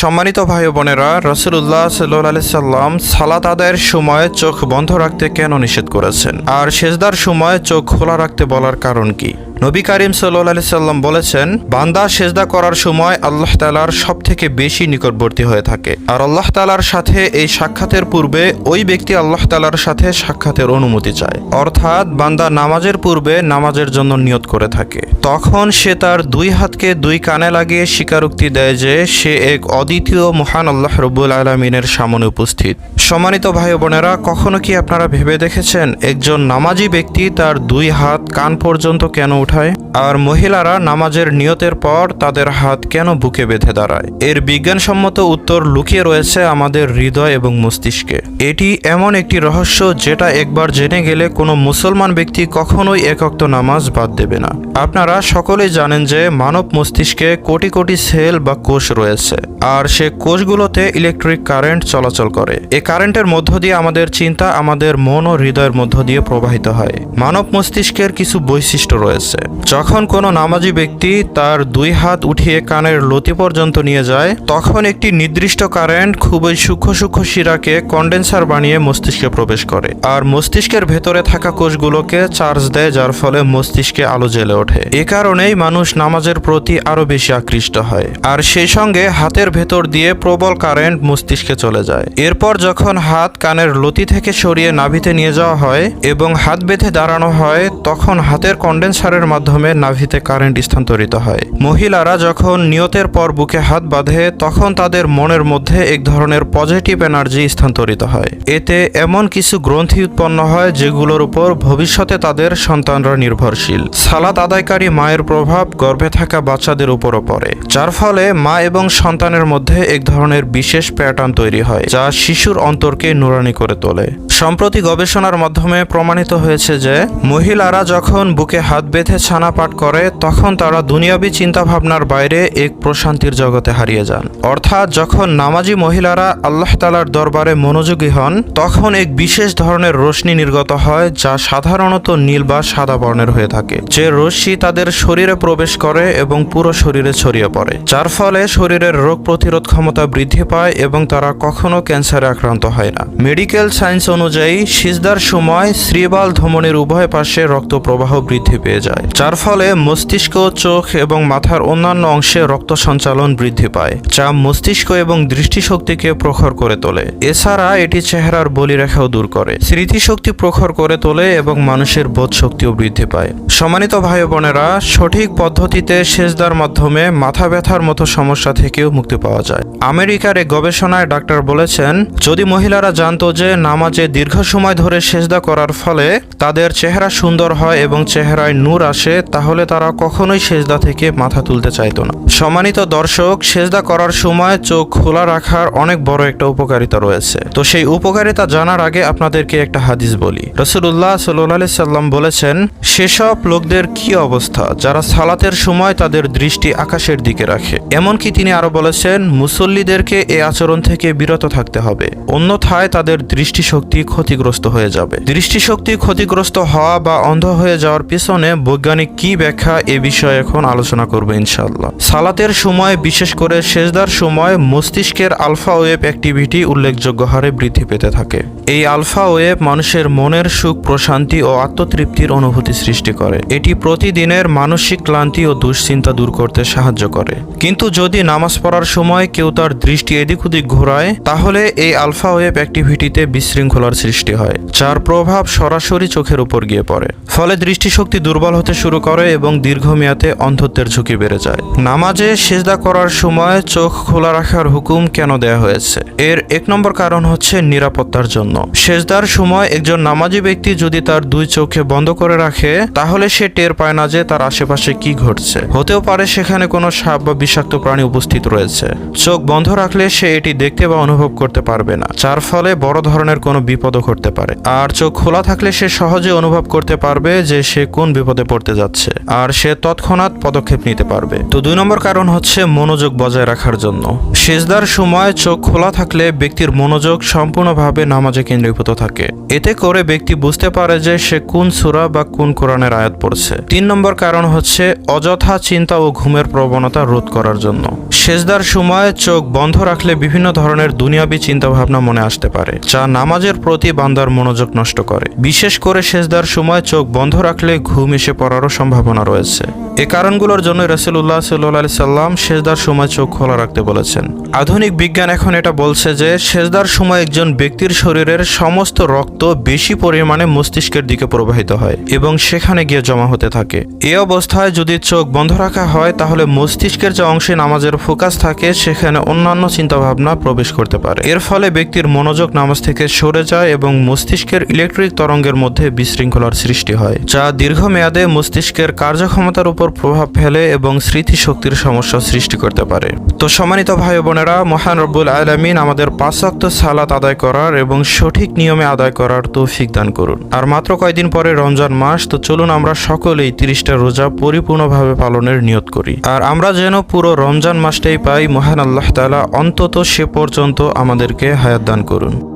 সম্মানিত ভাই বোনেরা রসুল্লাহ সাল্লি সাল্লাম সালাত আদায়ের সময় চোখ বন্ধ রাখতে কেন নিষেধ করেছেন? আর সেজদার সময় চোখ খোলা রাখতে বলার কারণ কি? নবী করিম সাল্লি সাল্লাম বলেছেন, বান্দা সেজদা করার সময় আল্লাহ তালার সব থেকে বেশি নিকটবর্তী হয়ে থাকে। আর আল্লাহ তালার সাথে এই সাক্ষাতের পূর্বে ওই ব্যক্তি আল্লাহ তালার সাথে সাক্ষাতের অনুমতি চায়। অর্থাৎ বান্দা নামাজের পূর্বে নামাজের জন্য নিয়ত করে থাকে। তখন সে তার দুই হাতকে দুই কানে লাগিয়ে স্বীকারোক্তি দেয় যে, সে এক অদ্বিতীয় মহান আল্লাহ রব্বুল আলমিনের সামনে উপস্থিত। সম্মানিত ভাই বোনেরা কখনো কি আপনারা ভেবে দেখেছেন, একজন নামাজি ব্যক্তি তার দুই হাত কান পর্যন্ত কেন উঠায়। আর মহিলারা নামাজের নিয়তের পর তাদের হাত কেন বুকে বেঁধে দাঁড়ায়? এর বিজ্ঞানসম্মত উত্তর লুকিয়ে রয়েছে আমাদের হৃদয় এবং মস্তিষ্কে। এটি এমন একটি রহস্য যেটা একবার জেনে গেলে কোনো মুসলমান ব্যক্তি কখনোই একক্ত নামাজ বাদ দেবে না। আপনারা সকলেই জানেন যে মানব মস্তিষ্কে কোটি কোটি সেল বা কোষ রয়েছে, আর সে কোষগুলোতে ইলেকট্রিক কারেন্ট চলাচল করে। এই কারেন্টের মধ্য দিয়ে আমাদের চিন্তা, আমাদের মন ও হৃদয়ের মধ্য দিয়ে প্রবাহিত হয়। মানব মস্তিষ্কের কিছু বৈশিষ্ট্য রয়েছে। যখন কোনো নামাজি ব্যক্তি তার দুই হাত উঠিয়ে কানের লতি পর্যন্ত নিয়ে যায়, তখন একটি নির্দিষ্ট কারেন্ট খুবই সূক্ষ্ম সূক্ষ্ম শিরাকে কন্ডেন্সার বানিয়ে মস্তিষ্কে প্রবেশ করে। আর মস্তিষ্কের ভেতরে থাকা কোষগুলোকে চার্জ দেয়, যার ফলে মস্তিষ্কে আলো জ্বেলে ওঠে। এ কারণেই মানুষ নামাজের প্রতি আরও বেশি আকৃষ্ট হয়। আর সেই সঙ্গে হাতের ভেতর দিয়ে প্রবল কারেন্ট মস্তিষ্কে চলে যায়। এরপর যখন হাত কানের লতি থেকে সরিয়ে নাভিতে নিয়ে যাওয়া হয় এবং হাত বেঁধে দাঁড়ানো হয়, তখন হাতের কন্ডেন্সারের মাধ্যমে নাভিতে কারেন্ট স্থানান্তরিত হয়। মহিলারা যখন নিয়তের পর বুকে হাত বাঁধে, তখন তাদের মনের মধ্যে এক ধরনের পজিটিভ এনার্জি স্থানান্তরিত হয়। এতে এমন কিছু গ্রন্থি উৎপন্ন হয় যেগুলোর উপর ভবিষ্যতে তাদের সন্তানরা নির্ভরশীল। সালাত আদায়কারী মায়ের প্রভাব গর্ভে থাকা বাচ্চাদের উপরও পড়ে, যার ফলে মা এবং সন্তানের মধ্যে এক ধরনের বিশেষ প্যাটার্ন তৈরি হয়, যা শিশুর অন্তরকে নুরানি করে তোলে। সম্প্রতি গবেষণার মাধ্যমে প্রমাণিত হয়েছে যে, মহিলারা যখন বুকে হাত বেঁধে ছানা পাঠ করে, তখন তারা দুনিয়াবী চিন্তাভাবনার বাইরে এক প্রশান্তির জগতে হারিয়ে যান। অর্থাৎ যখন নামাজি মহিলারা আল্লাহ তালার দরবারে মনোযোগী হন, তখন এক বিশেষ ধরনের রশ্মি নির্গত হয়, যা সাধারণত নীল বা সাদা বর্ণের হয়ে থাকে। যে রশ্মি তাদের শরীরে প্রবেশ করে এবং পুরো শরীরে ছড়িয়ে পড়ে, যার ফলে শরীরের রোগ প্রতিরোধ ক্ষমতা বৃদ্ধি পায় এবং তারা কখনো ক্যান্সারে আক্রান্ত হয় না। মেডিকেল সায়েন্স অনুযায়ী, সিজদার সময় শ্রীবাল ধমনের উভয় পাশে রক্ত প্রবাহ বৃদ্ধি পেয়ে যায়। যার ফলে মস্তিষ্ক, চোখ এবং মাথার অন্যান্য অংশে রক্ত সঞ্চালন বৃদ্ধি পায়, যা মস্তিষ্ক এবং দৃষ্টিশক্তিকে প্রখর করে তোলে। এছাড়া এটি চেহারার বলিরেখাও দূর করে, স্মৃতিশক্তি প্রখর করে তোলে এবং মানুষের বোধ শক্তিও বৃদ্ধি পায়। সম্মানিত ভাই বোনেরা সঠিক পদ্ধতিতে সেজদার মাধ্যমে মাথা ব্যথার মতো সমস্যা থেকেও মুক্তি পাওয়া যায়। আমেরিকার এক গবেষণায় ডাক্তার বলেছেন, যদি মহিলারা জানতো যে নামাজে দীর্ঘ সময় ধরে সেজদা করার ফলে তাদের চেহারা সুন্দর হয় এবং চেহারায় নূর আসে, তাহলে তারা কখনোই সেজদা থেকে মাথা তুলতে চাইতো না। সম্মানিত দর্শক, সেজদা করার সময় চোখ খোলা রাখার অনেক বড় একটা উপকারিতা রয়েছে। তো সেই উপকারিতা জানার আগে আপনাদেরকে একটা হাদিস বলি। রসুল্লাহ সাল্লি সাল্লাম বলেছেন, সেসব লোকদের কি অবস্থা? যারা সালাতের সময় তাদের দৃষ্টি আকাশের দিকে রাখে। এমনকি তিনি আরও বলেছেন, মুসল্লিদেরকে এ আচরণ থেকে বিরত থাকতে হবে। অন্যথায় তাদের দৃষ্টিশক্তি ক্ষতিগ্রস্ত হয়ে যাবে। দৃষ্টিশক্তি ক্ষতিগ্রস্ত হওয়া বা অন্ধ হয়ে যাওয়ার পিছনে বৈজ্ঞানিক কি ব্যাখ্যা এ বিষয়ে এখন আলোচনা করবে ইনশাআল্লাহ। সালাতের সময়, বিশেষ করে সেজদার সময়, মস্তিষ্কের আলফা ওয়েব অ্যাক্টিভিটি উল্লেখযোগ্য হারে বৃদ্ধি পেতে থাকে। এই আলফা ওয়েব মানুষের মনের সুখ, প্রশান্তি ও আত্মতৃপ্তির অনুভূতি সৃষ্টি করে। এটি প্রতিদিনের মানসিক ক্লান্তি ও দুশ্চিন্তা দূর করতে সাহায্য করে। কিন্তু যদি নামাজ পড়ার সময় কেউ তার দৃষ্টি এদিক ওদিক ঘোরায়, তাহলে এই আলফা ওয়েব অ্যাক্টিভিটিতে বিশৃঙ্খলার সৃষ্টি হয়, যার প্রভাব সরাসরি চোখের উপর গিয়ে পড়ে। ফলে দৃষ্টিশক্তি দুর্বল হতে শুরু করে এবং দীর্ঘমেয়াদে অন্ধত্বের ঝুঁকি বেড়ে যায়। নামাজে সেজদা করার সময় চোখ খোলা রাখার হুকুম কেন দেয়া হয়েছে? এর এক নম্বর কারণ হচ্ছে নিরাপত্তার জন্য। সেজদার সময় একজন নামাজি ব্যক্তি যদি তার দুই চোখে বন্ধ করে রাখে, তাহলে সে টের পায় না যে তার আশেপাশে কি ঘটছে। হতেও পারে সেখানে কোনো সাপ বা বিষাক্ত প্রাণী উপস্থিত রয়েছে। চোখ বন্ধ রাখলে সে এটি দেখতে বা অনুভব করতে পারবে না, যার ফলে বড় ধরনের কোনো বিপদও ঘটতে পারে। আর চোখ খোলা থাকলে সে সহজে অনুভব করতে পারবে যে সে কোন বিপদে পড়ে করতে যাচ্ছে। আর সে তৎক্ষণাৎ পদক্ষেপ নিতে পারবে। তো দুই নম্বর কারণ হচ্ছে মনোযোগ বজায় রাখার জন্য। সেজদার সময় চোখ খোলা থাকলে ব্যক্তির মনোযোগ সম্পূর্ণভাবে নামাজে কেন্দ্রীভূত থাকে। এতে করে ব্যক্তি বুঝতে পারে যে সে কোন সুরা বা কোন কোরআনের আয়াত পড়ছে। তিন নম্বর কারণ হচ্ছে অযথা চিন্তা ও ঘুমের প্রবণতা রোধ করার জন্য। সেজদার সময় চোখ বন্ধ রাখলে বিভিন্ন ধরনের দুনিয়াবি চিন্তাভাবনা মনে আসতে পারে, যা নামাজের প্রতি বান্দার মনোযোগ নষ্ট করে। বিশেষ করে সেজদার সময় চোখ বন্ধ রাখলে ঘুম এসে পড়ারও সম্ভাবনা রয়েছে। এ কারণগুলোর জন্য রসুল্লাহ সাল্লি সাল্লাম সেজদার সময় চোখ খোলা রাখতে বলেছেন। আধুনিক বিজ্ঞান এখন এটা বলছে যে, সেজদার সময় একজন ব্যক্তির শরীরের সমস্ত রক্ত বেশি পরিমাণে মস্তিষ্কের দিকে প্রবাহিত হয় এবং সেখানে গিয়ে জমা হতে থাকে। এ অবস্থায় যদি চোখ বন্ধ রাখা হয়, তাহলে মস্তিষ্কের যে অংশে নামাজের ফোকাস থাকে, সেখানে অন্যান্য চিন্তাভাবনা প্রবেশ করতে পারে। এর ফলে ব্যক্তির মনোযোগ নামাজ থেকে সরে যায় এবং মস্তিষ্কের ইলেকট্রিক তরঙ্গের মধ্যে বিশৃঙ্খলার সৃষ্টি হয়, যা দীর্ঘমেয়াদে মস্তিষ্কের কার্যক্ষমতার উপর প্রভাব ফেলে এবং স্মৃতিশক্তির সমস্যা সৃষ্টি করতে পারে। তো সম্মানিত ভাই বোনেরা, মহান রব্বুল আলমিন আমাদের পাঁচাক্ত সালাত আদায় করার এবং সঠিক নিয়মে আদায় করার তৌফিক দান করুন। আর মাত্র কয়দিন পরে রমজান মাস, তো চলুন আমরা সকলেই তিরিশটা রোজা পরিপূর্ণভাবে পালনের নিয়ত করি। আর আমরা যেন পুরো রমজান মাসটাই পাই, মহান আল্লাহ তালা অন্তত সে পর্যন্ত আমাদেরকে হায়াত দান করুন।